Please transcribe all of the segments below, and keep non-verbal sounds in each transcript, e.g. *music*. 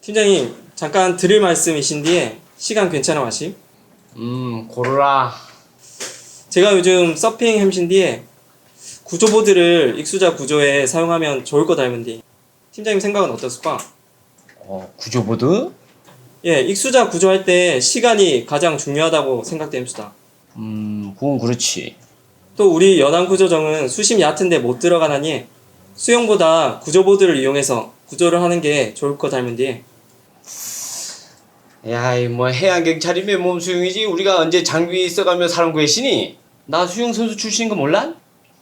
팀장님 잠깐 드릴 말씀이신데 시간 괜찮아 마시? 음 고르라 제가 요즘 서핑 햄신디에 구조보드를 익수자 구조에 사용하면 좋을 거 닮은디 팀장님 생각은 어떻습니까? 어 구조보드? 예, 익수자 구조할 때 시간이 가장 중요하다고 생각됩니다. 음 그건 그렇지 또 우리 연안 구조정은 수심이 얕은데 못 들어가나니 수영보다 구조보드를 이용해서 구조를 하는 게 좋을 거 닮은디 야이 뭐 해양 경찰이면 몸 수영이지. 우리가 언제 장비 써가며 사람 구했으니? 나 수영 선수 출신인 거 몰라?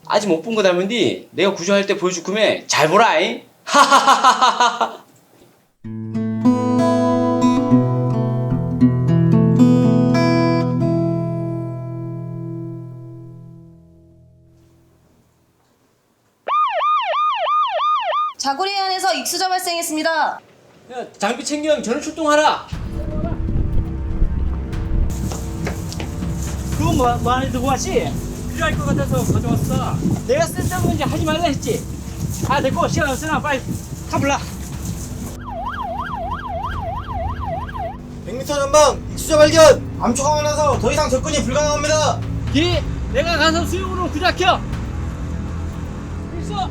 아직 못 본거 닮은디? 내가 구조할 때 보여줄 금에? 잘 보라잉? 하하하하하 자구리 해안에서 익수자 발생했습니다. 야 장비 챙겨 전원 출동하라 그건 뭐, 뭐 안에 두고 왔지? 필요할 것 같아서 가져왔어. 내가 쓸데없는 지 하지 말라 했지? 아 됐고 시간 없으나 빨리 타불라 100m 전방 익수자 발견! 암초강을 나서 더 이상 접근이 불가능합니다. 기 내가 가서 수영으로 구작혀 있어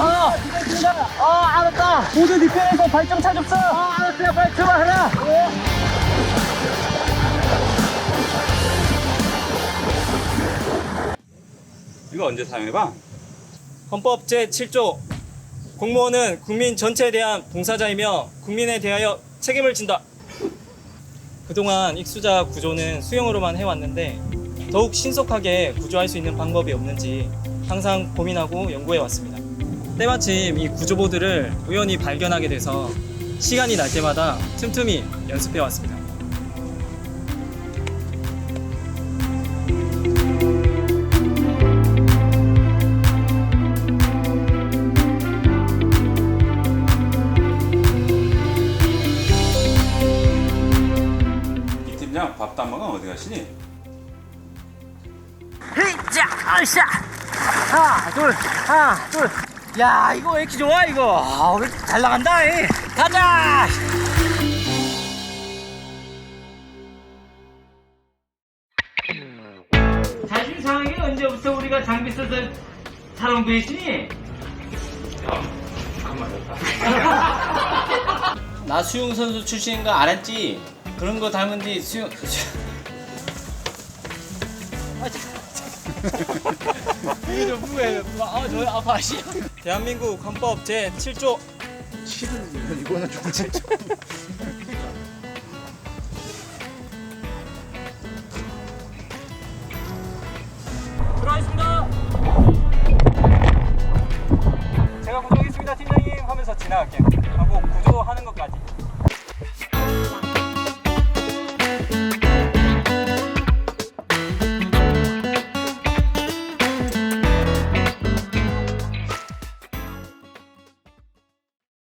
어. 어 알았다 모두 뒤편에서 발정 차줬어 어 알았어요 빨리 출발하라 이거 언제 사용해봐? 헌법 제7조 공무원은 국민 전체에 대한 봉사자이며 국민에 대하여 책임을 진다. 그동안 익수자 구조는 수영으로만 해왔는데 더욱 신속하게 구조할 수 있는 방법이 없는지 항상 고민하고 연구해 왔습니다. 때마침 이 구조보드를 우연히 발견하게 돼서 시간이 날 때마다 틈틈이 연습해 왔습니다. 이 팀장 밥도 안 먹으면 어디 가시니? 히자 으쌰 하나 둘 하나 둘 야 이거 왜 이렇게 좋아 이거? 아, 왜 이렇게 잘 나간다 이. 가자! 자신 상황이 언제부터 우리가 장비 써서 사람 구했으니? 나 수영 선수 출신인 거 알았지? 그런 거 닮은디 수영 *laughs* 이거 좀 부해 아저 아파 씨 대한민국 헌법 제7조 들어가겠습니다. 제가 구조하겠습니다, 팀장님 하면서 지나갈게요. 하고 구조하는 것까지.